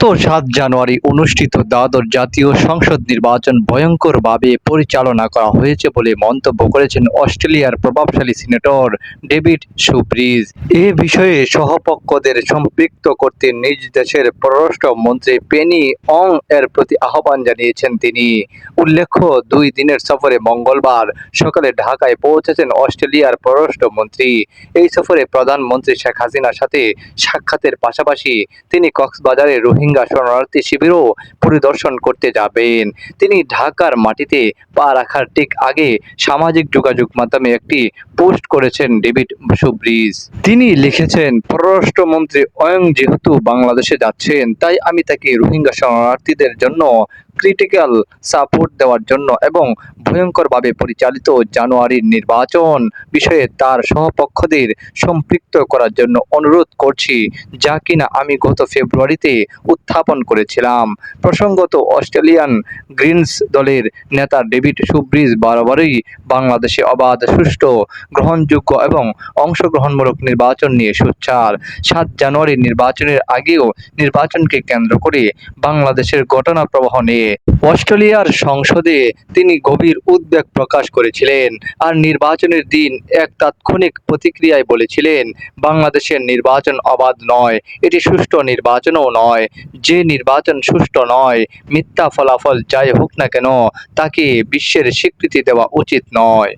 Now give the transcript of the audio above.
গত সাত জানুয়ারি অনুষ্ঠিত দ্বাদশ জাতীয় সংসদ নির্বাচন ভয়ঙ্করভাবে পরিচালনা করা হয়েছে বলে মন্তব্য করেছেন অস্ট্রেলিয়ার প্রভাবশালী সিনেটর ডেভিড সুব্রিজ এ বিষয়ে সহপক্ষদের সম্পৃক্ত করতে নিজ দেশের পররাষ্ট্র মন্ত্রী পেনি অং এর প্রতি আহ্বান জানিয়েছেন তিনি। উল্লেখ্য, দুই দিনের সফরে মঙ্গলবার সকালে ঢাকায় পৌঁছেছেন অস্ট্রেলিয়ার পররাষ্ট্র মন্ত্রী। এই সফরে প্রধানমন্ত্রী শেখ হাসিনার সাথে সাক্ষাতের পাশাপাশি তিনি কক্সবাজারে রোহিঙ্গা শরণার্থী শিবিরও পরিদর্শন করতে যাবেন। তিনি ঢাকার মাটিতে পা রাখার ঠিক আগে সামাজিক যোগাযোগ মাধ্যমে একটি পোস্ট করেছেন ডেভিড সুব্রিজ। তিনি লিখেছেন, পররাষ্ট্রমন্ত্রী অয়ং যেহেতু বাংলাদেশে যাচ্ছেন, তাই আমি তাকে রোহিঙ্গা শরণার্থীদের জন্য ক্রিটিক্যাল সাপোর্ট দেওয়ার জন্য এবং ভয়ঙ্করভাবে পরিচালিত জানুয়ারির নির্বাচন বিষয়ে তার সহপক্ষদের সম্পৃক্ত করার জন্য অনুরোধ করছি, যা কিনা আমি গত ফেব্রুয়ারিতে উত্থাপন করেছিলাম। প্রসঙ্গত, অস্ট্রেলিয়ান গ্রিনস দলের নেতা ডেভিড সুব্রিজ বারবারই বাংলাদেশে অবাধ, সুষ্ঠু, গ্রহণযোগ্য এবং অংশগ্রহণমূলক নির্বাচন নিয়ে সোচ্চার। সাত জানুয়ারি নির্বাচনের আগেও নির্বাচনকে কেন্দ্র করে বাংলাদেশের ঘটনা প্রবাহ নিয়ে অস্ট্রেলিয়ার সংসদে তিনি গভীর উদ্বেগ প্রকাশ করেছিলেন আর নির্বাচনের দিন এক তাৎক্ষণিক প্রতিক্রিয়ায় বলেছিলেন, বাংলাদেশের নির্বাচন অবাধ নয়, এটি সুষ্ঠু নির্বাচনও নয়, যে নির্বাচন সুষ্ঠু নয়, মিথ্যা ফলাফল যাই হোক না কেন, তাকে বিশ্বের স্বীকৃতি দেওয়া উচিত নয়।